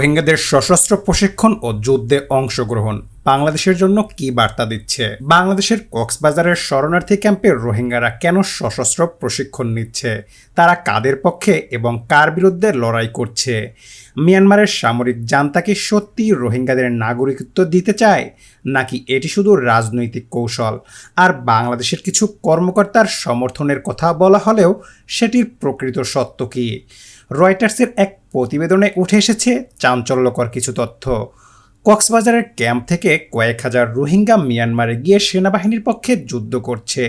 রোহিঙ্গাদের সশস্ত্র প্রশিক্ষণ ও যুদ্ধে অংশগ্রহণ। বাংলাদেশের জন্য কি বার্তা দিচ্ছে? বাংলাদেশের কক্সবাজারের শরণার্থী ক্যাম্পে রোহিঙ্গারা কেন সশস্ত্র প্রশিক্ষণ নিচ্ছে? তারা কাদের পক্ষে এবং কার বিরুদ্ধে লড়াই করছে? মিয়ানমারের সামরিক জান্তা কি সত্যি রোহিঙ্গাদের নাগরিকত্ব দিতে চায়? নাকি এটি শুধু রাজনৈতিক কৌশল? আর বাংলাদেশের কিছু কর্মকর্তার সমর্থনের কথা বলা হলেও সেটির প্রকৃত সত্য কী? রয়টার্সের এক প্রতিবেদনে উঠে এসেছে চাঞ্চল্যকর কিছু তথ্য। কক্সবাজারের ক্যাম্প থেকে কয়েক হাজার রোহিঙ্গা মিয়ানমারে গিয়ে সেনাবাহিনীর পক্ষে যুদ্ধ করছে।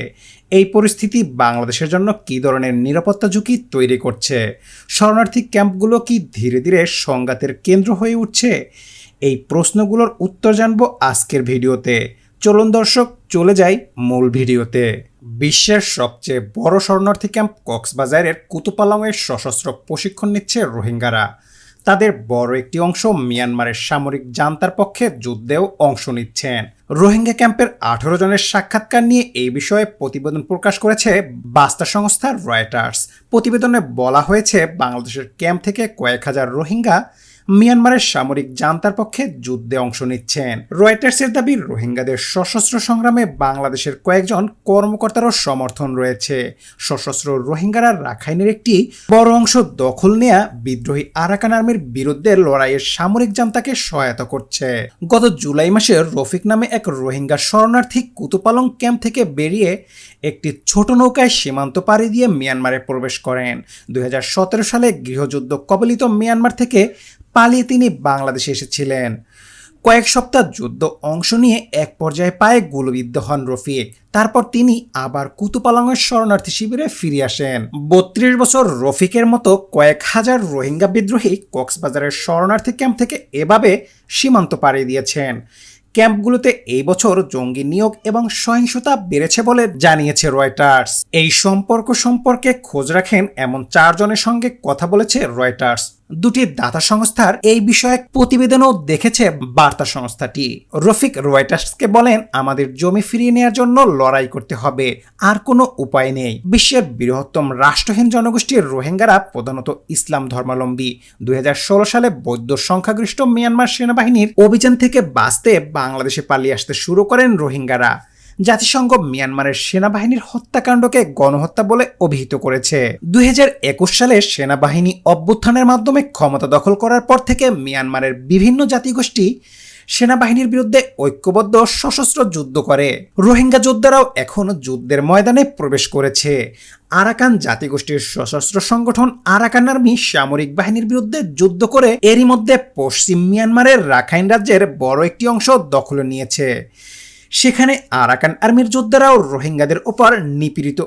এই পরিস্থিতি বাংলাদেশের জন্য কী ধরনের নিরাপত্তা ঝুঁকি তৈরি করছে? শরণার্থী ক্যাম্পগুলো কি ধীরে ধীরে সংঘাতের কেন্দ্র হয়ে উঠছে? এই প্রশ্নগুলোর উত্তর জানব আজকের ভিডিওতে। চলুন দর্শক, চলে যাই মূল ভিডিওতে। বিশ্বের সবচেয়ে বড় শরণার্থী ক্যাম্প কক্সবাজারের কুতুপালংয়ের সশস্ত্র প্রশিক্ষণ নিচ্ছে রোহিঙ্গারা। তাদের বড় একটি অংশ মিয়ানমারের সামরিক জান্তার পক্ষে যুদ্ধেও অংশ নিচ্ছেন। রোহিঙ্গা ক্যাম্পের আঠারো জনের সাক্ষাৎকার নিয়ে এই বিষয়ে প্রতিবেদন প্রকাশ করেছে বাস্তা সংস্থা রয়টার্স। প্রতিবেদনে বলা হয়েছে, বাংলাদেশের ক্যাম্প থেকে কয়েক হাজার রোহিঙ্গা মিয়ানমারের সামরিক জান্তার পক্ষে যুদ্ধে অংশ নিচ্ছেন। রয়টার্সের দাবি, রোহিঙ্গাদের সশস্ত্র সংগ্রামে বাংলাদেশের কয়েকজন কর্মকর্তারও সমর্থন রয়েছে। সশস্ত্র রোহিঙ্গারা রাখাইনের একটি বড় অংশ দখল নেয়া বিদ্রোহী আরাকান আর্মির বিরুদ্ধে লড়াইয়ের সামরিক জান্তাকে সহায়তা করছে। গত জুলাই মাসে রফিক নামে এক রোহিঙ্গা শরণার্থী কুতুপালং ক্যাম্প থেকে বেরিয়ে একটি ছোট নৌকায় সীমান্ত পাড়ি দিয়ে মিয়ানমারে প্রবেশ করেন। দুই হাজার সতেরো সালে গৃহযুদ্ধ কবলিত মিয়ানমার থেকে পালিয়ে তিনি বাংলাদেশে এসেছিলেন। কয়েক সপ্তাহ যুদ্ধ অংশ নিয়ে এক পর্যায়ে পায়ে গুলবিদ্ধ হন রফিক। তারপর তিনি আবার কুতুপালংয়ের শরণার্থী শিবিরে ফিরে আসেন। বত্রিশ বছর রফিকের মতো কয়েক হাজার রোহিঙ্গা বিদ্রোহী কক্সবাজারের শরণার্থী ক্যাম্প থেকে এভাবে সীমান্ত পাড়ি দিয়েছেন। ক্যাম্পগুলোতে এই বছর জঙ্গি নিয়োগ এবং সহিংসতা বেড়েছে বলে জানিয়েছে রয়টার্স। এই সম্পর্ক সম্পর্কে খোঁজ রাখেন এমন চারজনের সঙ্গে কথা বলেছে রয়টার্স। দুটি দাতা সংস্থার এই বিষয়ে প্রতিবেদনও দেখেছে বার্তা সংস্থাটি। রফিক রয়টার্সকে বলেন, আমাদের জমি ফিরিয়ে নেওয়ার জন্য লড়াই করতে হবে, আর কোনো উপায় নেই। বিশ্বের বৃহত্তম রাষ্ট্রহীন জনগোষ্ঠীর রোহিঙ্গারা প্রধানত ইসলাম ধর্মাবলম্বী। দুই হাজার ষোলো সালে বৌদ্ধ সংখ্যাগরিষ্ঠ মিয়ানমার সেনাবাহিনীর অভিযান থেকে বাঁচতে বাংলাদেশে পালিয়ে আসতে শুরু করেন রোহিঙ্গারা। জাতিসংঘ মিয়ানমারের সেনাবাহিনীর হত্যাকাণ্ডকে গণহত্যা বলে অভিহিত করেছে। দু হাজার একুশ সালে সেনাবাহিনী অভ্যুত্থানের মাধ্যমে ক্ষমতা দখল করার পর থেকে মিয়ানমারের বিভিন্ন জাতিগোষ্ঠী সেনাবাহিনীর বিরুদ্ধে ঐক্যবদ্ধ সশস্ত্র যুদ্ধ করে। রোহিঙ্গা যোদ্ধারাও এখন যুদ্ধের ময়দানে প্রবেশ করেছে। আরাকান জাতিগোষ্ঠীর সশস্ত্র সংগঠন আরাকান আর্মি সামরিক বাহিনীর বিরুদ্ধে যুদ্ধ করে এরই মধ্যে পশ্চিম মিয়ানমারের রাখাইন রাজ্যের বড় একটি অংশ দখলে নিয়েছে। সেখানে আরাকান আর্মির যোদ্ধারাও রোহিঙ্গাদের ওপর নিপীড়িত।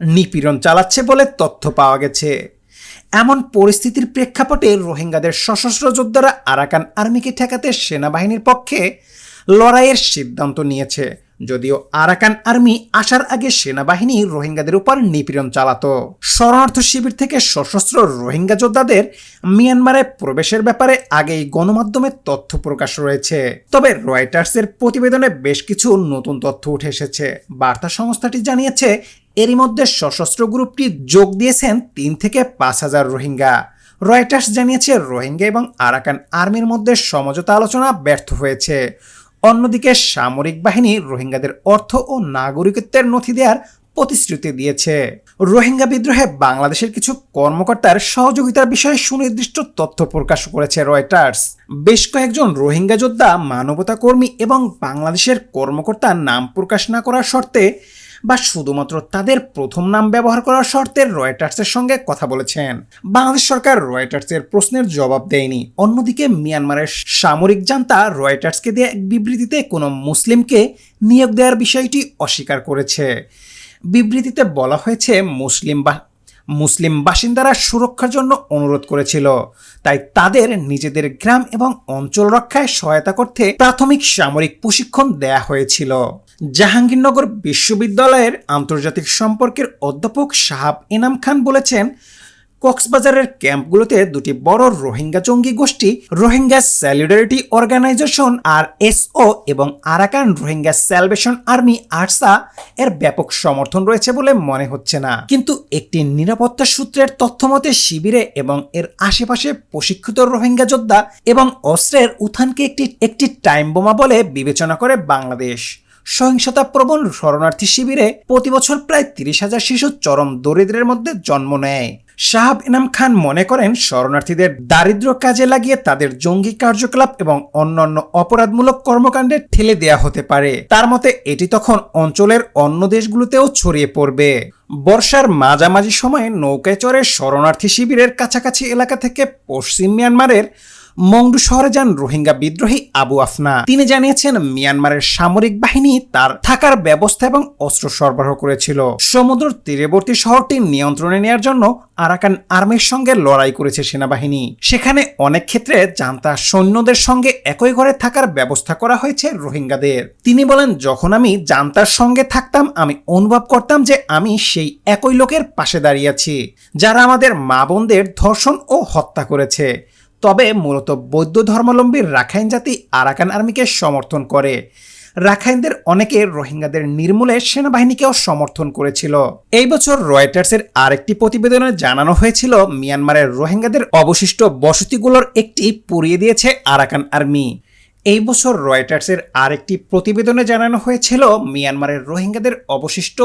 নিপীড়ন চালাচ্ছে বলে তথ্য পাওয়া গেছে। এমন পরিস্থিতির প্রেক্ষাপটে রোহিঙ্গাদের সশস্ত্র যোদ্ধারা আরাকান আর্মিকে ঠেকাতে সেনাবাহিনীর পক্ষে লড়াইয়ের সিদ্ধান্ত নিয়েছে। যদিও আরাকান আর্মি আসার আগে সেনাবাহিনী রোহিঙ্গাদের উপর নিপীড়ন চালাতো। শরণার্থ শিবির থেকে সশস্ত্র রোহিঙ্গা যোদ্ধাদের মিয়ানমারে প্রবেশের ব্যাপারে আগেই গণমাধ্যমে তথ্য প্রকাশ রয়েছে। তবে রয়টার্সের প্রতিবেদনে বেশ কিছু নতুন তথ্য উঠে এসেছে। বার্তা সংস্থাটি জানিয়েছে, এরই মধ্যে সশস্ত্র গ্রুপটি যোগ দিয়েছেন তিন থেকে পাঁচ হাজার রোহিঙ্গা। রয়টার্স জানিয়েছে, রোহিঙ্গা এবং আরাকান আর্মির মধ্যে সমঝোতা আলোচনা ব্যর্থ হয়েছে। অন্যদিকে সামরিক বাহিনী রোহিঙ্গাদের অর্থ ও নাগরিকত্বের নথি দেওয়ার প্রতিশ্রুতি দিয়েছে। রোহিঙ্গা বিদ্রোহে বাংলাদেশের কিছু কর্মকর্তার সহযোগিতার বিষয়ে সুনির্দিষ্ট তথ্য প্রকাশ করেছে রয়টার্স। বেশ কয়েকজন রোহিঙ্গা যোদ্ধা মানবতা কর্মী এবং বাংলাদেশের কর্মকর্তার নাম প্রকাশ না করার শর্তে বা শুধুমাত্র তাদের প্রথম নাম ব্যবহার করার শর্তে রয়টার্সের সঙ্গে কথা বলেছেন। বাংলাদেশ সরকার রয়টার্সের প্রশ্নের জবাব দেয়নি। অন্যদিকে মিয়ানমারের সামরিক জান্তা রয়টার্সকে দেয়া এক বিবৃতিতে কোনো মুসলিমকে নিয়োগ দেওয়ার বিষয়টি অস্বীকার করেছে। বিবৃতিতে বলা হয়েছে, মুসলিম বা মুসলিম বাসিন্দারা সুরক্ষার জন্য অনুরোধ করেছিল। তাই তাদের নিজেদের গ্রাম এবং অঞ্চল রক্ষায় সহায়তা করতে প্রাথমিক সামরিক প্রশিক্ষণ দেয়া হয়েছিল। জাহাঙ্গীরনগর বিশ্ববিদ্যালয়ের আন্তর্জাতিক সম্পর্কের অধ্যাপক সাহাব ইনাম খান বলেছেন, কক্সবাজারের ক্যাম্পগুলোতে দুটি বড় রোহিঙ্গা জঙ্গি গোষ্ঠী, Rohingya solidarity organisation R SO এবং Arakan Rohingya salvation army ARSA এর ব্যাপক সমর্থন রয়েছে বলে মনে হচ্ছে না। কিন্তু একটি নিরাপত্তা সূত্রের তথ্য মতে শিবিরে এবং এর আশেপাশে প্রশিক্ষিত রোহিঙ্গা যোদ্ধা এবং অস্ত্রের উত্থানকে একটি একটি টাইম বোমা বলে বিবেচনা করে বাংলাদেশ। সহিংসতা প্রবণ শরণার্থী শিবিরে প্রতি বছর প্রায় তিরিশ হাজার শিশু চরম দরিদ্রের মধ্যে জন্ম নেয়। শাহাব ইনাম খান মনে করেন, শরণার্থীদের দারিদ্র কাজে লাগিয়ে তাদের জঙ্গি কার্যকলাপ এবং অন্যান্য অপরাধমূলক কর্মকাণ্ডে ঠেলে দেয়া হতে পারে। তার মতে, এটি তখন অঞ্চলের অন্য দেশগুলোতেও ছড়িয়ে পড়বে। বর্ষার মাঝামাঝি সময়ে নৌকায় চড়ে শরণার্থী শিবিরের কাছাকাছি এলাকা থেকে পশ্চিম মিয়ানমারের মংডু শহরে যান রোহিঙ্গা বিদ্রোহী আবু আফনা। তিনি জানিয়েছেন, মিয়ানমারের সামরিক বাহিনী তার থাকার ব্যবস্থা এবং অস্ত্র সরবরাহ করেছিল। সমুদ্র তীরবর্তী শহরটি নিয়ন্ত্রণে নেওয়ার জন্য আরাকান আর্মির সঙ্গে লড়াই করেছে সেনাবাহিনী। সেখানে অনেক ক্ষেত্রে জান্তা সৈন্যদের সঙ্গে একই ঘরে থাকার ব্যবস্থা করা হয়েছে রোহিঙ্গাদের। তিনি বলেন, যখন আমি জান্তার সঙ্গে থাকতাম, আমি অনুভব করতাম যে আমি সেই একই লোকের পাশে দাঁড়িয়েছি যারা আমাদের মা বোনদের ধর্ষণ ও হত্যা করেছে। তবে মূলত বৌদ্ধ ধর্মাবলম্বী রাখাইন জাতি আরাকান আর্মিকে সমর্থন করে। রাখাইনদের অনেকে রোহিঙ্গাদের নির্মূলে সেনাবাহিনীকেও সমর্থন করেছিল। এই বছর রয়টার্সের আরেকটি প্রতিবেদনে জানানো হয়েছিল, মিয়ানমারের রোহিঙ্গাদের অবশিষ্ট বসতিগুলোর একটি পুড়িয়ে দিয়েছে আরাকান আর্মি। এই বছর রয়টার্সের আরেকটি প্রতিবেদনে জানানো হয়েছিল, মিয়ানমারের রোহিঙ্গাদের অবশিষ্ট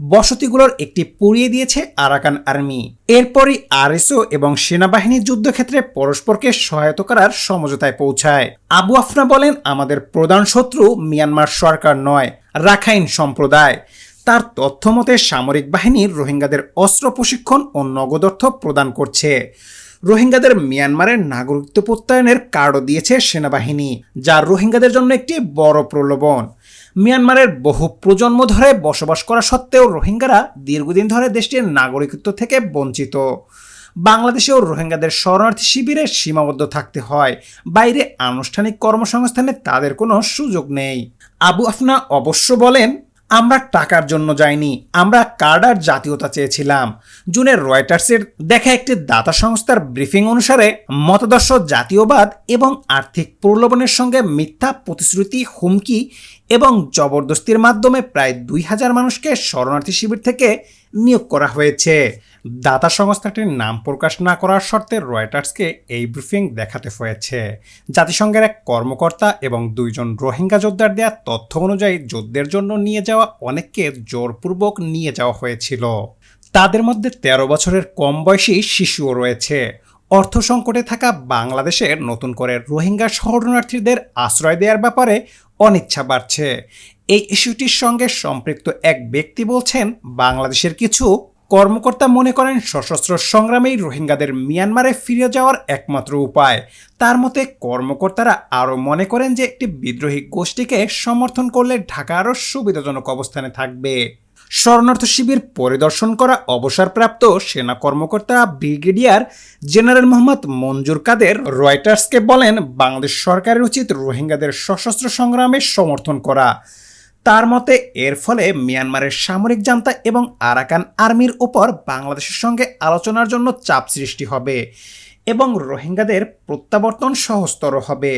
বসতিগুলোর একটি পুড়িয়ে দিয়েছে আরাকান আর্মি। এরপরই আরএসও এবং সেনাবাহিনী যুদ্ধক্ষেত্রে পরস্পরকে সহায়তা করার সমঝোতায় পৌঁছায়। আবু আফনা বলেন, আমাদের প্রধান শত্রু মিয়ানমার সরকার নয়, রাখাইন সম্প্রদায়। তার তথ্য মতে, সামরিক বাহিনী রোহিঙ্গাদের অস্ত্র প্রশিক্ষণ ও নগদ অর্থ প্রদান করছে। রোহিঙ্গাদের মিয়ানমারের নাগরিকত্ব প্রত্যয়নের কার্ডও দিয়েছে সেনাবাহিনী, যা রোহিঙ্গাদের জন্য একটি বড় প্রলোভন। মিয়ানমারের বহু প্রজন্ম ধরে বসবাস করা সত্ত্বেও রোহিঙ্গারা দীর্ঘদিন ধরে দেশটির নাগরিকত্ব থেকে বঞ্চিত। বাংলাদেশেও রোহিঙ্গাদের শরণার্থী শিবিরে সীমাবদ্ধ থাকতে হয়। বাইরে আনুষ্ঠানিক কর্মসংস্থানে তাদের কোনো সুযোগ নেই। আবু আফনা অবশ্য বলেন আমরা টাকার জন্য যাইনি, আমরা কার্ডার জাতীয়তা চেয়েছিলাম। জুনের রয়টার্সের দেখা একটি দাতা সংস্থার ব্রিফিং অনুসারে, মতাদর্শ, জাতীয়বাদ এবং আর্থিক প্রলোভনের সঙ্গে মিথ্যা প্রতিশ্রুতি, হুমকি এবং জবরদস্তির মাধ্যমে প্রায় দুই হাজার মানুষকে শরণার্থী শিবির থেকে নিয়োগ করা হয়েছে। দাতা সংস্থাটির নাম প্রকাশ না করার শর্তে রয়টার্সকে এই ব্রিফিং দেখাতে হয়েছে। জাতিসংঘের এক কর্মকর্তা এবং দুইজন রোহিঙ্গা যোদ্ধার দেওয়া তথ্য অনুযায়ী যুদ্ধের জন্য নিয়ে যাওয়া অনেককে জোরপূর্বক নিয়ে যাওয়া হয়েছিল। তাদের মধ্যে ১৩ বছরের কম বয়সী শিশুও রয়েছে। অর্থ সংকটে থাকা বাংলাদেশের নতুন করে রোহিঙ্গা শরণার্থীদের আশ্রয় দেওয়ার ব্যাপারে অনিচ্ছা বাড়ছে। এই ইস্যুটির সঙ্গে সম্পৃক্ত এক ব্যক্তি বলছেন, বাংলাদেশের কিছু কর্মকর্তা মনে করেন সশস্ত্র সংগ্রামেই রোহিঙ্গাদের মিয়ানমারে ফিরে যাওয়ার একমাত্র উপায়। তার মতে, কর্মকর্তারা আরও মনে করেন যে একটি বিদ্রোহী গোষ্ঠীকে সমর্থন করলে ঢাকা আরও সুবিধাজনক অবস্থানে থাকবে। শরণার্থ শিবির পরিদর্শন করা অবসরপ্রাপ্ত সেনা কর্মকর্তা ব্রিগেডিয়ার জেনারেল মোহাম্মদ মঞ্জুর কাদের রয়টার্সকে বলেন, বাংলাদেশ সরকারের উচিত রোহিঙ্গাদের সশস্ত্র সংগ্রামে সমর্থন করা। তার মতে, এর ফলে মিয়ানমারের সামরিক জান্তা এবং আরাকান আর্মির ওপর বাংলাদেশের সঙ্গে আলোচনার জন্য চাপ সৃষ্টি হবে এবং রোহিঙ্গাদের প্রত্যাবর্তন সহজতর হবে।